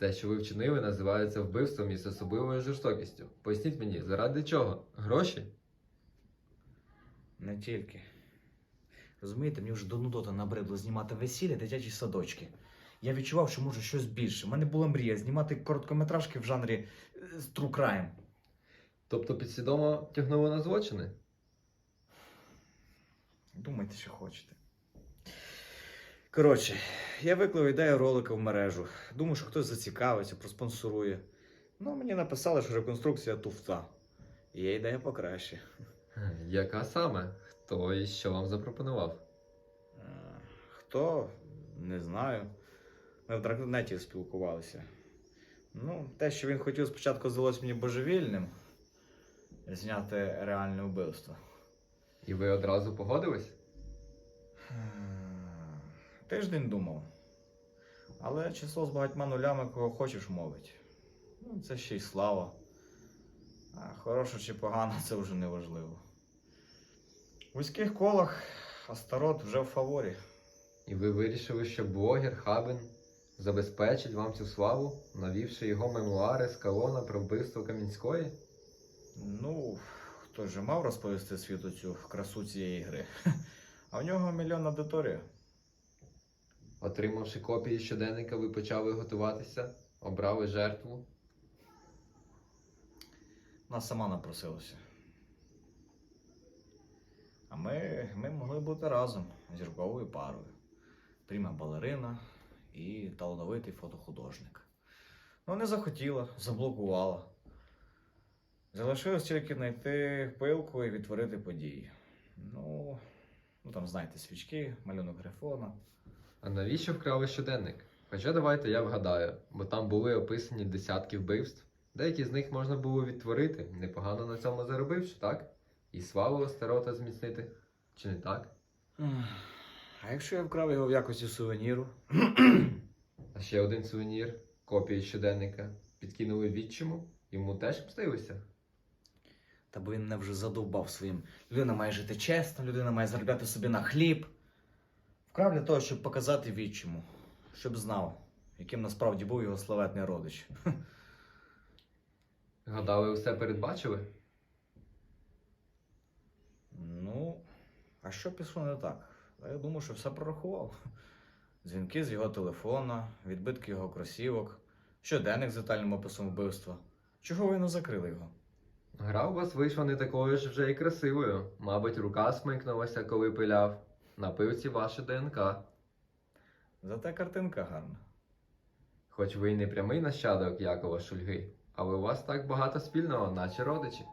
Те, що ви вчинили, називається вбивством із особливою жорстокістю. Поясніть мені, заради чого? Гроші? Не тільки. Розумієте, мені вже до нудоти набридло знімати весілля, дитячі садочки. Я відчував, що можу щось більше. У мене була мрія знімати короткометражки в жанрі е, true crime. Тобто підсвідомо тягнули на злочини? Думайте, що хочете. Коротше, я виклав ідею ролика в мережу. Думаю, що хтось зацікавиться, проспонсорує. Ну, мені написали, що реконструкція туфта. Є ідея покраще. Е, Яка саме? Хто і що вам запропонував? Е, Хто? Не знаю. Ми в драгнеті спілкувалися. Ну, те, що він хотів спочатку здалось мені божевільним, зняти реальне вбивство. І ви одразу погодились? Тиждень думав. Але число з багатьма нулями, кого хочеш, мовить. Ну, це ще й слава. А хороше чи погано, це вже не важливо. У вузьких колах Астарот вже в фаворі. І ви вирішили, що блогер Хабен забезпечить вам цю славу, навівши його мемуари з колона про вбивство Камінської? Ну, хто ж мав розповісти світу цю красу цієї гри. А в нього мільйон аудиторія. Отримавши копії щоденника, ви почали готуватися, обрали жертву. Вона сама напросилася. А ми, ми могли бути разом зірковою парою. Пріма балерина і талановитий фотохудожник. Ну, не захотіла, заблокувала. Залишилось тільки знайти пилку і відтворити події. Ну, ну там, знаєте, свічки, малюнок грифона. А навіщо вкрали щоденник? Хоча давайте я вгадаю, бо там були описані десятки вбивств. Деякі з них можна було відтворити, непогано на цьому заробивши, так? І славу старота зміцнити. Чи не так? А якщо я вкрав його в якості сувеніру? А ще один сувенір, копії щоденника, підкинули відчиму, йому теж мстилися. Та бо він мене вже задовбав своїм. Людина має жити чесно, людина має заробляти собі на хліб. Вкрав для того, щоб показати відчиму, щоб знав, яким насправді був його славетний родич. Гадали, все передбачили? Ну, а що пішло не так? Я думаю, що все прорахував. Дзвінки з його телефона, відбитки його кросівок, щоденник з детальним описом вбивства. Чого ви не закрили його? Гра у вас вийшла не такою ж вже і красивою. Мабуть, рука смикнулася, коли пиляв. На пилці ваше ДНК. Зате картинка гарна. Хоч ви й не прямий нащадок Якова Шульги, але у вас так багато спільного, наче родичі.